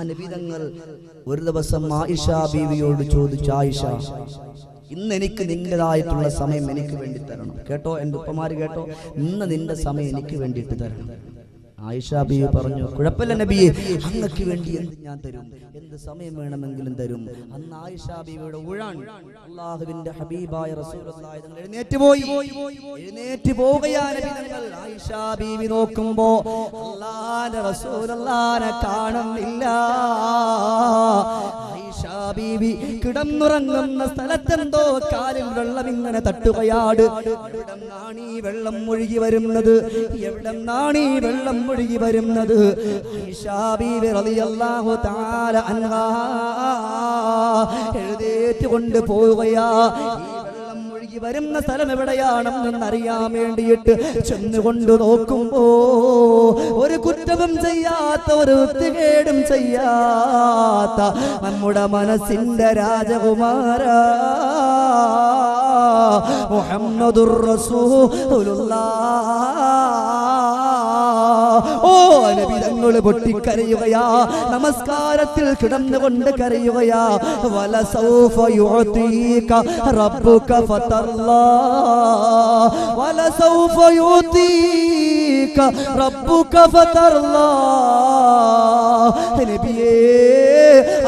അനുബിതങ്ങൾ ഒരു ദിവസം ആയിഷ ബീവിയോട് ചോദിച്ചു ആയിഷ ഇന്ന് എനിക്ക് നിന്റേതായിട്ടുള്ള സമയം എനിക്ക് വേണ്ടി തരണം. കേട്ടോ എന്റെ ഉപ്പമാര് കേട്ടോ ഇന്ന് നിന്റെ സമയം എനിക്ക് വേണ്ടിയിട്ട് തരണം. ആയിഷ ബീവി പറഞ്ഞു കുഴപ്പമില്ല നബിയെ അങ്ങക്ക് വേണ്ടി എന്ത് ഞാൻ തരും? എന്ത് സമയം വേണമെങ്കിലും തരും? അന്ന് ആയിഷാബിയുടെ ഉഴാൻ അള്ളാഹുവിന്റെ ഹബീബായ എഴുന്നേറ്റ് പോയി. എഴുന്നേറ്റ് പോവുകയാണ് നബിതങ്ങൾ ആയിഷ ബീവി നോക്കുമ്പോ അള്ളാന്റെ റസൂലുള്ളാനെ കാണുന്നില്ല. ബീവി കിടന്നുറങ്ങുന്ന സ്ഥലത്തെന്തോ കാലിൽ വെള്ളം ഇങ്ങനെ തട്ടുകയാട്. എവിടെന്നാണ് ഈ വെള്ളം ഒഴുകി വരുന്നത്? എവിടെന്നാണ് ഈ വെള്ളം ഒഴുകി വരുന്നത്? ആയിഷ ബീവി റളിയല്ലാഹു തആല അൻഹാ. കൊണ്ട് പോവുകയാ. ഈ വരുന്ന സ്ഥലം എവിടെയാണെന്ന് അറിയാൻ വേണ്ടിയിട്ട് ചെന്നുകൊണ്ട് നോക്കുമ്പോ ഒരു കുറ്റവും ചെയ്യാത്ത ഒരു വൃത്തികേടും ചെയ്യാത്ത നമ്മുടെ മനസ്സിന്റെ രാജകുമാര. മുഹമ്മദുർ റസൂലുള്ളാഹ് ഓ നബിതങ്ങൾ പൊട്ടിക്കരയുകയാ. നമസ്കാരത്തിൽ കിടന്നുകൊണ്ട് കരയുകയാ. വല സൗഫ യുഅതീക റബ്ബുക ഫതല്ലാ വല സൗഫ യുഅതീക റബ്ബുക ഫതല്ലാ നബിയേ.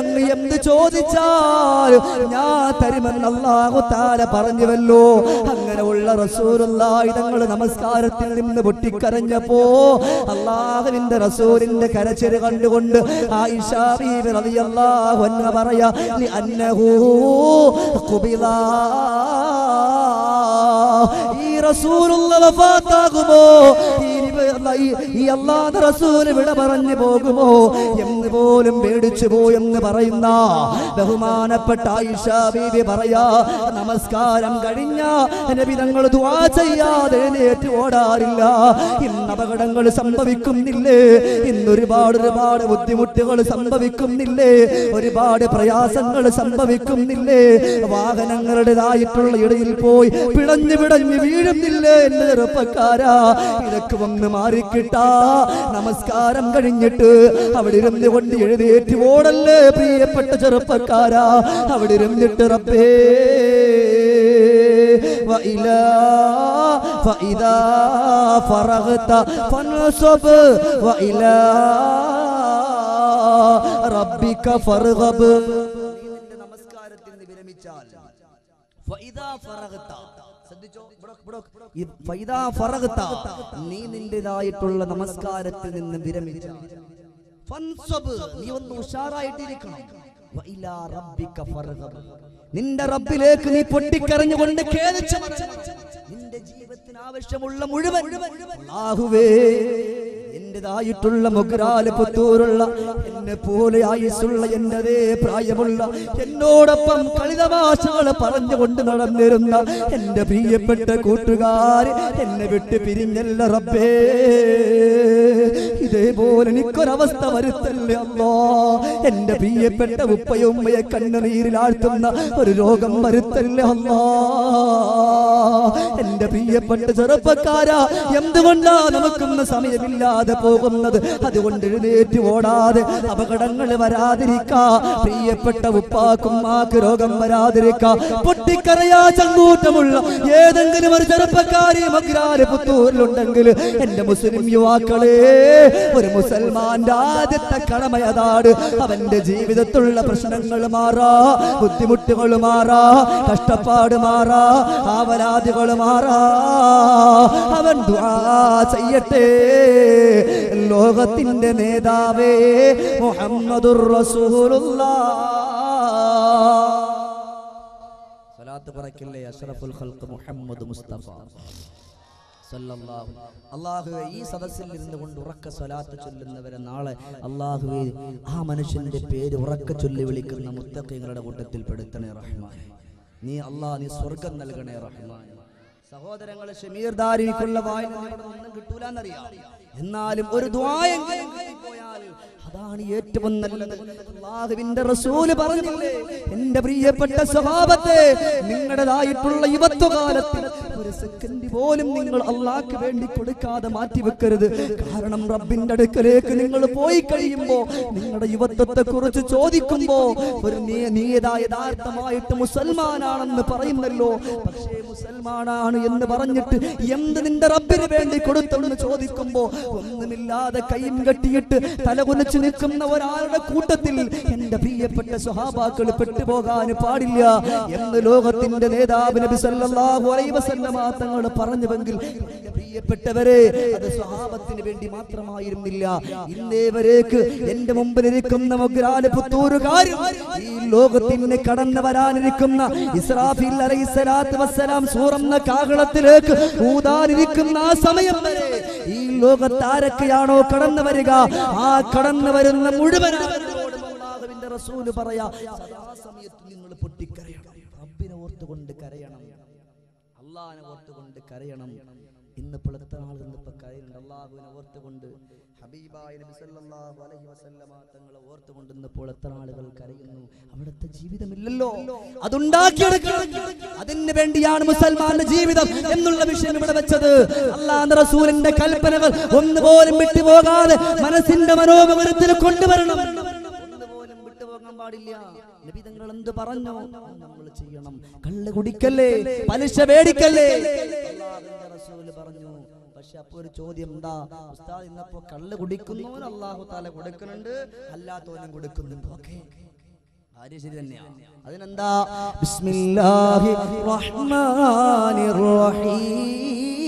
അങ്ങ് എന്ത് ചോദിച്ചാലും ഞാൻ തരുമെന്ന് അള്ളാഹു താല പറഞ്ഞുവല്ലോ. അങ്ങനെ ഉള്ള റസൂലുള്ളാഹി തങ്ങൾ നമസ്കാരത്തിൽ നിന്ന് പൊട്ടിക്കരഞ്ഞപ്പോ അള്ളാഹുവിന്റെ റസൂലിന്റെ കരച്ചിൽ കണ്ടുകൊണ്ട് പറയാ ഈ റസൂലുള്ള ഈ നിബ- ഈ- അല്ലാഹുവിന്റെ റസൂൽ ഇവിടെ പറഞ്ഞു പോകുമോ? എന്ന് പോലും പേടിച്ചു പോയെന്ന് പറയുന്ന ബഹുമാനപ്പെട്ട ആയിഷ ബീവി പറയാ നമസ്കാരം കഴിഞ്ഞ നബി തങ്ങൾ ദുആ ചെയ്യാതെ എഴുന്നേറ്റ് ഓടാറില്ല. ഇന്ന് അപകടങ്ങൾ സംഭവിക്കുന്നില്ലേ? ഇന്ന് ഒരുപാട് ഒരുപാട് ബുദ്ധിമുട്ടുകൾ സംഭവിക്കുന്നില്ലേ? ഒരുപാട് പ്രയാസങ്ങൾ സംഭവിക്കുന്നില്ലേ? വാഹനങ്ങളുടേതായിട്ടുള്ള ഇടയിൽ പോയി പിടഞ്ഞു പിടഞ്ഞു വീഴുന്നില്ലേ? എന്റെ ചെറുപ്പക്കാരാ ഇതൊക്കെ വന്ന് മാറിക്കിട്ടാ നമസ്കാരം കഴിഞ്ഞിട്ട് അവിടെ ഇരുന്ന് കൊണ്ട് എഴുന്നേറ്റ് ഓടല്ലേ പ്രിയപ്പെട്ട ചെറുപ്പക്കാരാ അവിടെ ഇരുന്നിട്ട് റബ്ബേ وإلى فإذا فرغت فانصب وإلى ربك فارغب നമസ്കാരത്തിന് വിരമിച്ചാൽ ഫൈദാ ഫറഗ്ത നീ നിന്റേതായിട്ടുള്ള നമസ്കാരത്തിൽ നിന്ന് വിരമിച്ചു നീ ഒന്ന് ഉഷാറായിട്ടിരിക്കണം. നിന്റെ റബ്ബിലേക്ക് നീ പൊട്ടിക്കറിഞ്ഞുകൊണ്ട് ഖേദിച്ചു. നിന്റെ ജീവിതത്തിന് ആവശ്യമുള്ള മുഴുവൻ. എന്റേതായിട്ടുള്ള മുഗ്രാൽ പുത്തൂരുള്ള എന്നെ പോലെ ആയുസുള്ള എന്റേതേ പ്രായമുള്ള എന്നോടൊപ്പം കളിതമാശകൾ പറഞ്ഞുകൊണ്ട് നടന്നിരുന്ന എന്റെ പ്രിയപ്പെട്ട കൂട്ടുകാര് എന്നെ വിട്ട് പിരിഞ്ഞല്ല റബ്ബേ. ഇതേപോലെ എനിക്കൊരവസ്ഥ വരുത്തല്ലേ അമ്മോ എന്റെ പ്രിയപ്പെട്ട ഉപ്പയുമ്മയെ കണ്ണുനീരിലാഴ്ത്തുന്ന ഒരു രോഗം വരുത്തല്ലേ അമ്മോ എന്റെ പ്രിയപ്പെട്ട ചെറുപ്പക്കാരാ എന്തുകൊണ്ടാ നമുക്കൊന്ന് സമയമില്ലാതെ പോകുന്നത്. അതുകൊണ്ട് എഴുന്നേറ്റ് ഓടാതെ അപകടങ്ങൾ വരാതിരിക്കാ. പ്രിയപ്പെട്ട ഉപ്പാക്കുമ്മാക്ക് രോഗം വരാതിരിക്കാ. പൊട്ടിക്കറയാ ചങ്ങൂറ്റമുള്ള ഏതെങ്കിലും ഒരു ചെറുപ്പക്കാരി മഗ്രാര് പുത്തൂരിലുണ്ടെങ്കിൽ എന്റെ മുസ്ലിം യുവാക്കളെ ഒരു മുസൽമാന്റെ ആദ്യത്തെ കടമയതാണ് അവന്റെ ജീവിതത്തിലുള്ള പ്രശ്നങ്ങൾ മാറാ ബുദ്ധിമുട്ടുകൾ മാറാ കഷ്ടപ്പാട് മാറാ ആവലാദികൾ മാറാ. അവൻ ചെയ്യട്ടെ. ലോകത്തിന്റെ നേതാവേ മുഹമ്മദുർ റസൂലുള്ളാ. സലാത്ത് പറക്കില്ലേ അഷ്റഫുൽ ഖൽഖ് മുഹമ്മദ് മുസ്തഫ. അള്ളാഹുവെ ഈ സദസ്സിൽ ഇരുന്ന് കൊണ്ട് ഉറക്ക സ്വലാത്ത് ചൊല്ലുന്നവരെ നാളെ അള്ളാഹുവെ ആ മനുഷ്യന്റെ പേര് ഉറക്ക ചൊല്ലി വിളിക്കുന്ന മുത്തക്കങ്ങളുടെ കൂട്ടത്തിൽ പെടുത്തണേ റഹ്മാൻ നീ അള്ളാഹ് നീ സ്വർഗം നൽകണേ റഹ്മാൻ സഹോദരങ്ങളെ ഷമീർ ദാരിക്കുള്ള വായന ഒന്നും കിട്ടൂലെന്നറിയാം. എന്നാലും ഒരു അതാണ് ഏറ്റവും നല്ലത്. അള്ളാഹുവിന്റെ റസൂൽ പറഞ്ഞില്ലേ എന്റെ പ്രിയപ്പെട്ട സ്വഭാവത്തെ നിങ്ങളുടേതായിട്ടുള്ള യുവത്വകാലത്തിൽ ഒരു സെക്കൻഡ് പോലും നിങ്ങൾ അള്ളാഹ്ക്ക് വേണ്ടി കൊടുക്കാതെ മാറ്റി വെക്കരുത് കാരണം റബ്ബിന്റെ അടുക്കലേക്ക് നിങ്ങൾ പോയി കഴിയുമ്പോ നിങ്ങളുടെ യുവത്വത്തെ കുറിച്ച് ചോദിക്കുമ്പോ ഒരു യഥാർത്ഥമായിട്ട് മുസൽമാനാണെന്ന് പറയുന്നല്ലോ. പക്ഷേ മുസൽമാനാണ് എന്ന് പറഞ്ഞിട്ട് എന്ത് നിന്റെ റബ്ബിന് വേണ്ടി കൊടുത്തെന്ന് ചോദിക്കുമ്പോ ഒന്നുമില്ലാതെ കൈയും കെട്ടിയിട്ട് തലകുലച്ചു നിൽക്കുന്ന ഒരാളുടെ കൂട്ടത്തിൽ എന്റെ പ്രിയപ്പെട്ട സ്വഹാബാക്കൾ പെട്ടുപോകാൻ പാടില്ല എന്ന് ലോകത്തിന്റെ നേതാവ് നബി സല്ലല്ലാഹു അലൈഹി വസല്ലമ തങ്ങൾ പറഞ്ഞുവെങ്കിൽ പ്രിയപ്പെട്ടവരെ അത് സ്വഭാവത്തിന് വേണ്ടി മാത്രമായിരുന്നില്ല. ഇന്നേ വരേക്ക് എന്റെ മുമ്പിലിരിക്കുന്ന ഈ ലോകത്തിന് കടന്നു വരാനിരിക്കുന്ന ഇസ്രാഫിൽ വസ്സലാം സൂറന്ന കാഹളത്തിലേക്ക് ഊതാനിരിക്കുന്ന ആ സമയം വരെ ഈ ലോകത്താരൊക്കെയാണോ കടന്നു വരിക ആ കടന്നു വരുന്ന മുഴുവൻ പറയാ സദാസമയത്ത് നിങ്ങൾ പൊട്ടിക്കരയണം റബ്ബിനെ ഓർത്തുകൊണ്ട് കരയണം. അള്ളാഹിനെ ഓർത്തുകൊണ്ട് കരയണം. ഇന്ന് എത്ര ആളുകൾ ഇന്നിപ്പോ കരയുന്നുണ്ട്. അള്ളാഹുവിനെ ഓർത്തുകൊണ്ട് ഹബീബായ നബി സല്ലല്ലാഹു അലൈഹി വസല്ലമ തങ്ങളെ ഓർത്തുകൊണ്ട് ഇന്ന് എത്ര ആളുകൾ കരയുന്നു. അവിടുത്തെ ജീവിതമില്ലല്ലോ. അതുണ്ടാക്കിയെടുക്കണം അതിന് വേണ്ടിയാണ് മുസൽമാന്റെ ജീവിതം എന്നുള്ള വിഷയം ഇവിടെ വെച്ചത്. അള്ളാഹ് റസൂലിന്റെ കൽപ്പനകൾ ഒന്നുപോലും വിട്ടുപോകാതെ മനസ്സിന്റെ മനോമുഖരത്തിൽ കൊണ്ടുവരണം. പാടില്ല. നബി തങ്ങൾ എന്ത് പറഞ്ഞു? നമ്മൾ ചെയ്യണം. കള്ള് കുടിക്കല്ലേ? പലിശ മേടിക്കല്ലേ? പറഞ്ഞു. പക്ഷെ അപ്പൊ ഒരു ചോദ്യം എന്താ? ഉസ്താദ് ഇന്നപ്പോ കള്ള് കുടിക്കുന്നവൻ അള്ളാഹു താല കൊടുക്കുന്നുണ്ട് അല്ലാത്തവനും കൊടുക്കുന്നുണ്ട്. ഓക്കെ. കാര്യം ശരി തന്നെയാ. അതിനെന്താ? ബിസ്മില്ലാഹി റഹ്മാനിർ റഹീം.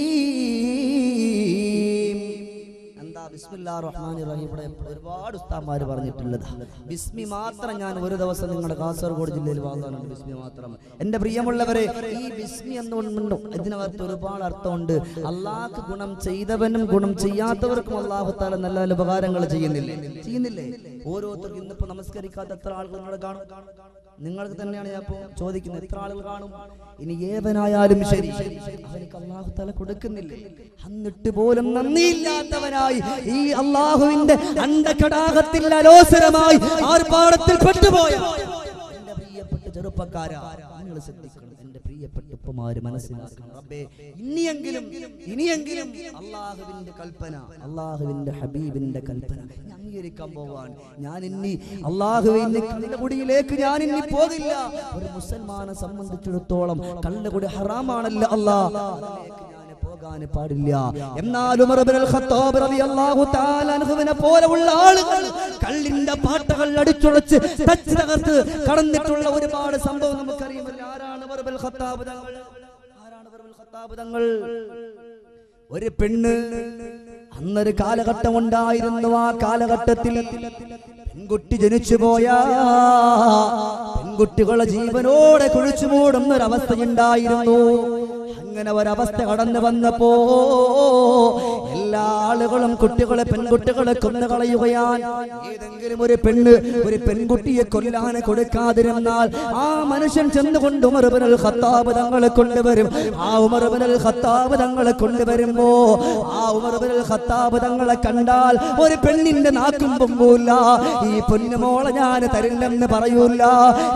ബിസ്മില്ലാ റഹ്മാൻ റഹീം ഒരുപാട് ഉസ്താന്മാര് പറഞ്ഞിട്ടുള്ളത്. ബിസ്മി മാത്രം ഞാൻ ഒരു ദിവസം നിങ്ങളുടെ കാസർഗോഡ് ജില്ലയിൽ വാങ്ങാനുണ്ട് ബിസ്മി മാത്രം. എന്റെ പ്രിയമുള്ളവരെ ഈ ബിസ്മി എന്നുകൊണ്ടുണ്ടോ ഇതിനകത്ത് ഒരുപാട് അർത്ഥമുണ്ട്. അള്ളാഹ് ഗുണം ചെയ്തവനും ഗുണം ചെയ്യാത്തവർക്കും അള്ളാഹു താല നല്ല നല്ല ഉപകാരങ്ങൾ ചെയ്യുന്നില്ലേ? ചെയ്യുന്നില്ലേ? ഓരോരുത്തർക്കും ഇന്നിപ്പോ നമസ്കരിക്കാത്ത എത്ര ആളുകൾ കാണും. നിങ്ങൾക്ക് തന്നെയാണ് ഞാൻ ഇപ്പോ ചോദിക്കുന്നത്. എത്ര ആളുകൾ കാണും? ഇനി ഏവനായാലും ശരി. അവർക്ക് അള്ളാഹു തല കൊടുക്കുന്നില്ല? എന്നിട്ട് പോലും നന്ദിയില്ലാത്തവനായി ഈ അള്ളാഹുവിന്റെ അണ്ടകടാകത്തിൽ അലോസരമായി ആർപ്പാടത്തിൽ പെട്ടുപോയ എന്റെ പ്രിയപ്പെട്ട ചെറുപ്പക്കാരാ നിങ്ങൾ ശ്രദ്ധിക്കണം. പ്രിയപ്പെട്ട ഉപ്പമാര് മനസ്സിലാക്കണം. റബ്ബേ ഇനിയെങ്കിലും ഇനിയെങ്കിലും അള്ളാഹുവിന്റെ കൽപ്പന അള്ളാഹുവിന്റെ ഹബീബിന്റെ കൽപ്പന അംഗീകരിക്കാൻ പോവാൻ. ഞാൻ ഇനി അള്ളാഹുവിന്റെ കള്ളുകുടിയിലേക്ക് ഞാൻ ഇനി പോകില്ല. ഒരു മുസൽമാനെ സംബന്ധിച്ചിടത്തോളം കള്ളുകുടി ഹറാമാണല്ലോ അള്ളാഹ് പോകാൻ പാടില്ല. എന്നാൽ ഉമർ ഇബ്നുൽ ഖത്താബ് റളിയല്ലാഹു തആല അൻഹുവിനെ പോലെയുള്ള ആളുകൾ കള്ളിന്റെ പാട്ടകൾ അടിച്ചുളച്ച് തച്ച് തകർത്ത് കടന്നിട്ടുള്ള ഒരുപാട് സംഭവം ഇബ്നുൽ ഖത്താബ് തങ്ങൾ. ഖത്താബ് തങ്ങൾ? ഒരു പെണ്ണ്. അന്നൊരു കാലഘട്ടം ഉണ്ടായിരുന്നു ആ കാലഘട്ടത്തിൽ. പെൺകുട്ടി ജനിച്ചു പോയാ പെൺകുട്ടികളെ ജീവനോടെ കുഴിച്ചു മൂടുന്ന ഒരവസ്ഥയുണ്ടായിരുന്നു അങ്ങനെ ഒരവസ്ഥ കടന്നു വന്നപ്പോ എല്ലാ ആളുകളും കുട്ടികളെ പെൺകുട്ടികളെ കൊന്നു കളയുകയാൽ ഏതെങ്കിലും ഒരു പെണ്ണ് ഒരു പെൺകുട്ടിയെ കൊല്ലാൻ കൊടുക്കാതിരുന്നാൽ ആ മനുഷ്യൻ ചെന്നുകൊണ്ട് ഉമർബനൽ ഖത്താബ് തങ്ങളെ കൊണ്ടുവരും. ആ ഉമർബനൽ ഖത്താബ് തങ്ങളെ കൊണ്ടുവരുമ്പോ ആ ഉമർബനൽ ഖത്താബ് തങ്ങളെ കണ്ടാൽ ഒരു പെണ്ണിന്റെ നാക്കും പൊങ്ങൂല. ഈ പൊന്നുമോളെ ഞാൻ തരില്ലെന്ന് പറയൂല.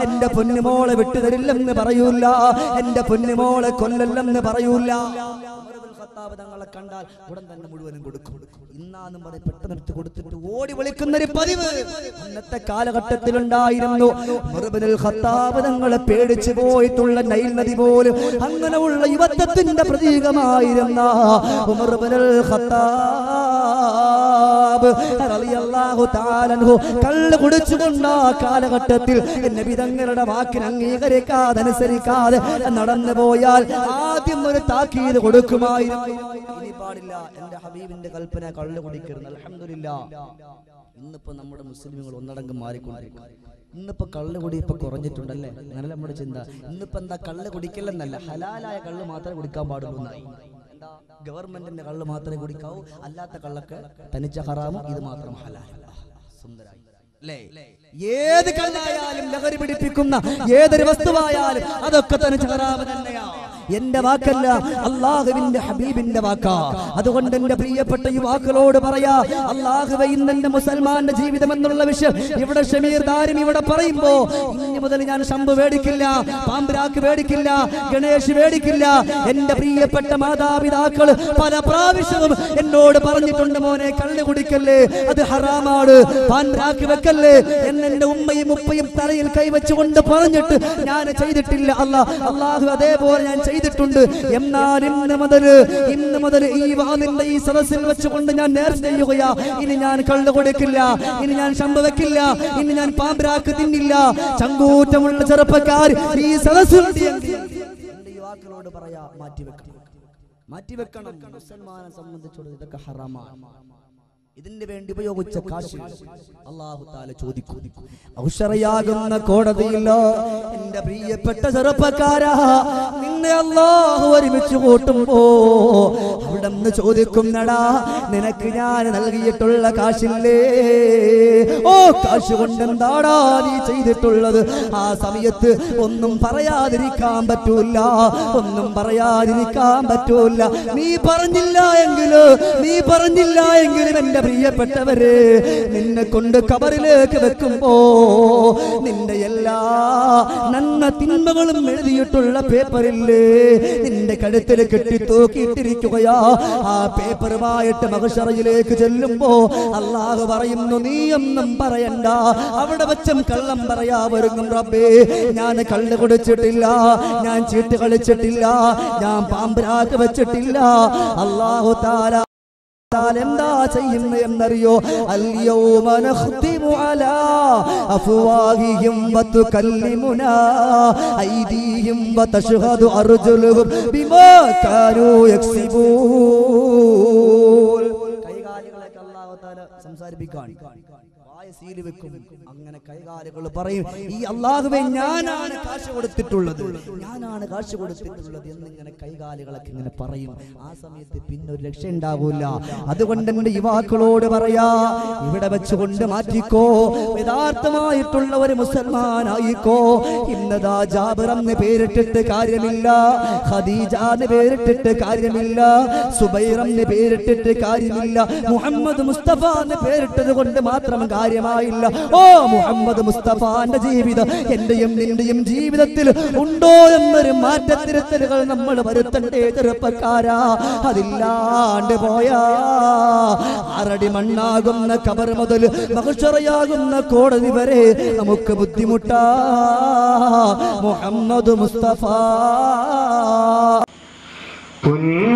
എന്റെ പൊന്നുമോളെ വിട്ടു തരില്ലെന്ന് പറയൂല. എന്റെ പൊന്നുമോളെ കൊല്ലല്ലെന്ന് പറയൂല. ഖത്താബ് തങ്ങളെ കണ്ടാൽ ഉടൻ തന്നെ മുഴുവനും കൊടുക്കും. ഇന്നാന്നും പറയും പെട്ടെന്നെടുത്ത് കൊടുത്തിട്ട് ഓടി വിളിക്കുന്ന ഒരു പതിവ്. അന്നത്തെ കാലഘട്ടത്തിൽ ഉണ്ടായിരുന്നു തങ്ങളെ പേടിച്ചു പോയിട്ടുള്ള നൈൽ നദി പോലും അങ്ങനെയുള്ള യുവത്വത്തിന്റെ പ്രതീകമായിരുന്ന ഉമറുൽ ഖത്താബ് റളിയല്ലാഹു കള്ള് കുടിച്ചുകൊണ്ട് ആ കാലഘട്ടത്തിൽ നബി തങ്ങളുടെ വാക്കിന് അംഗീകരിക്കാതെ അനുസരിക്കാതെ നടന്നു പോയാൽ ആദ്യം ഒരു താക്കീത് കൊടുക്കുമായിരുന്നു. ഇനി പാടില്ല. എന്റെ ഹബീബിന്റെ കൽപ്പന കള്ള് കുടിക്കരുത്. അൽഹംദുലില്ലാ. ഇന്നിപ്പോ നമ്മുടെ മുസ്ലിമുകൾ ഒന്നടങ്കം മാറിക്കൊണ്ടിരിക്കും ഇന്നിപ്പോ കള്ളു കുടി ഇപ്പൊ കുറഞ്ഞിട്ടുണ്ടല്ലേ? അങ്ങനെ നമ്മുടെ ചിന്ത? ഇന്നിപ്പോ എന്താ കള്ളു കുടിക്കലെന്നല്ല ഹലാലായ കള്ള് മാത്രമേ കുടിക്കാൻ പാടുള്ളൂ ഗവൺമെന്റിന്റെ കള്ള് മാത്രമേ കുടിക്കാവൂ അല്ലാത്ത കള്ളൊക്കെ തനിച്ച ഹറാമും ഇത് മാത്രം ഹലാലല്ല സുന്ദരായി. ഏത് കള്ളായാലും ലഹരി പിടിപ്പിക്കുന്ന ഏതൊരു വസ്തുവായാലും അതൊക്കെ തനിച്ച ഹറാമ് തന്നെയാ എന്റെ വാക്കല്ല അള്ളാഹുവിന്റെ ഹബീബിന്റെ വാക്കാ. അതുകൊണ്ട് എന്റെ പ്രിയപ്പെട്ട യുവാക്കളോട് പറയാ അള്ളാഹുവെ ഇന്ന് എന്റെ മുസൽമാന്റെ ജീവിതം എന്നുള്ള വിഷയം ഇവിടെ ഷമീർ ദാരും ഇവിടെ പറയുമ്പോ ഇനി മുതൽ ഞാൻ ശമ്പു മേടിക്കില്ല പാമ്പ്രാക്ക് മേടിക്കില്ല ഗണേഷ് മേടിക്കില്ല എന്റെ പ്രിയപ്പെട്ട മാതാപിതാക്കൾ പല പ്രാവശ്യവും എന്നോട് പറഞ്ഞിട്ടുണ്ട് മോനെ കള്ളു കുടിക്കല്ലേ അത് ഹറാമാണ് പാൻപ്രാക്ക് വെക്കല്ലേ എന്നെ ഉമ്മയും ഉപ്പയും തലയിൽ കൈവച്ചുകൊണ്ട് പറഞ്ഞിട്ട് ഞാൻ ചെയ്തിട്ടില്ല. അല്ല അള്ളാഹു അതേപോലെ ഞാൻ ചെയ്തിട്ടുണ്ട്. എന്നാൽ ഇന്ന് മുതൽ ഇന്ന് മുതൽ ഈ വാതിന്റെ ഈ സദസ്സിൽ വെച്ചുകൊണ്ട് ഞാൻ നേർച്ച ചെയ്യുകയാ. ഇനി ഞാൻ കള്ളു കൊടുക്കില്ല. ഇനി ഞാൻ ശമ്പ വെക്കില്ല. ഇനി ഞാൻ പാമ്പരാക്ക് തിന്നില്ല. ചങ്കൂറ്റമുള്ള ചെറുപ്പക്കാർ ഈ സദസ്സിൽ യുവാക്കളോട് പറയാ മാറ്റിവെക്കണം. മാറ്റിവെക്കണം. മുസൽമാനെ സംബന്ധിച്ചുള്ള ഇതൊക്കെ ഹറാമാണ്. ഇതിന് വേണ്ടി ഉപയോഗിച്ച കാശ് അള്ളാഹു താല ചോദിക്കും. ഔഷറയാകുന്ന കോടതിയിലോ എന്റെ പ്രിയപ്പെട്ട ചെറുപ്പക്കാരാ നിന്നെ അള്ളാഹു ഒരുമിച്ച് കൂട്ടുമ്പോ അവിടെ നിന്ന് ചോദിക്കുന്നടാ നിനക്ക് ഞാൻ നൽകിയിട്ടുള്ള കാശില്ലേ? ഓ കാശ് കൊണ്ട് എന്താടാ നീ ചെയ്തിട്ടുള്ളത്? ആ സമയത്ത് ഒന്നും പറയാതിരിക്കാൻ പറ്റൂല ഒന്നും പറയാതിരിക്കാൻ പറ്റൂല. നീ പറഞ്ഞില്ല എങ്കിൽ നീ പറഞ്ഞില്ല എങ്കിലും എന്റെ പ്രിയപ്പെട്ടവര് നിന്നെ കൊണ്ട് കബറിലേക്ക് വെക്കുമ്പോ നിന്റെ എല്ലാ നന്മ തിന്മകളും എഴുതിയിട്ടുള്ള പേപ്പറില്ലേ? നിന്റെ കഴുത്തിൽ കെട്ടി തൂക്കിയിട്ടിരിക്കുകയാ. ആ പേപ്പറുമായിട്ട് മകഷറയിലേക്ക് ചെല്ലുമ്പോ അള്ളാഹു പറയുന്നു നീ ഒന്നും പറയണ്ട. അവിടെ വെച്ചും കള്ളം പറയാ ഒരുങ്ങും റബ്ബേ. ഞാൻ കള്ള് കുടിച്ചിട്ടില്ല. ഞാൻ ചീട്ട് കളിച്ചിട്ടില്ല. ഞാൻ പാമ്പരാക്ക് വെച്ചിട്ടില്ല. അള്ളാഹു താൻ എന്താ ചെയ്യുന്നു എന്നറിയോ? അല്യൗമ നഖ്തിമു അലാ അഫ്വാഹിഹിം വതുകല്ലിമുനാ ഐദീഹിം വതശ്ഹദു അർജുലുഹും ബിമാ കാനൂ യക്സിബൂൻ. കൈകാലുകളൊക്കെ അല്ലാഹു തആല സംസാരിപ്പിക്കാൻ വായ സീൽ വെക്കും. അങ്ങനെ കൈകാലുകൾ പറയും ഈ അള്ളാഹുവെ ഞാനാണ് കാശ് കൊടുത്തിട്ടുള്ളത്. ഞാനാണ് കാശ് കൊടുത്തിട്ടുള്ളത് എന്നിങ്ങനെ കൈകാലുകളൊക്കെ ഇങ്ങനെ പറയും. ആ സമയത്ത് പിന്നെ ഒരു രക്ഷ ഉണ്ടാകൂല അതുകൊണ്ട് എന്റെ യുവാക്കളോട് പറയാ ഇവിടെ വെച്ചുകൊണ്ട് മാറ്റിക്കോ. യഥാർത്ഥമായിട്ടുള്ള ഒരു മുസൽമാനായിക്കോ. ഇന്നതാ ജാബിർ പേരിട്ടിട്ട് കാര്യമില്ല. ഖദീജ പേരിട്ടിട്ട് കാര്യമില്ല. സുബൈർ പേരിട്ടിട്ട് കാര്യമില്ല. മുഹമ്മദ് മുസ്തഫ എന്ന് പേരിട്ടത് കൊണ്ട് മാത്രം കാര്യമായില്ല ഓ മുഹമ്മദ് മുസ്തഫാന്റെ ജീവിതം എന്റെയും നിന്റെയും ജീവിതത്തിൽ ഉണ്ടോ എന്നൊരു മാറ്റത്തിരുത്തലുകൾ നമ്മൾ വരുത്തണ്ടേ ചെറുപ്പക്കാരാ. അതില്ലാണ്ട് പോയാ. ആറടി മണ്ണാകുന്ന കബർ മുതൽ മഹുഷറയാകുന്ന കോടതി വരെ നമുക്ക് ബുദ്ധിമുട്ടാ. മുഹമ്മദ് മുസ്തഫ. പുഞ്ഞാരനിബിയ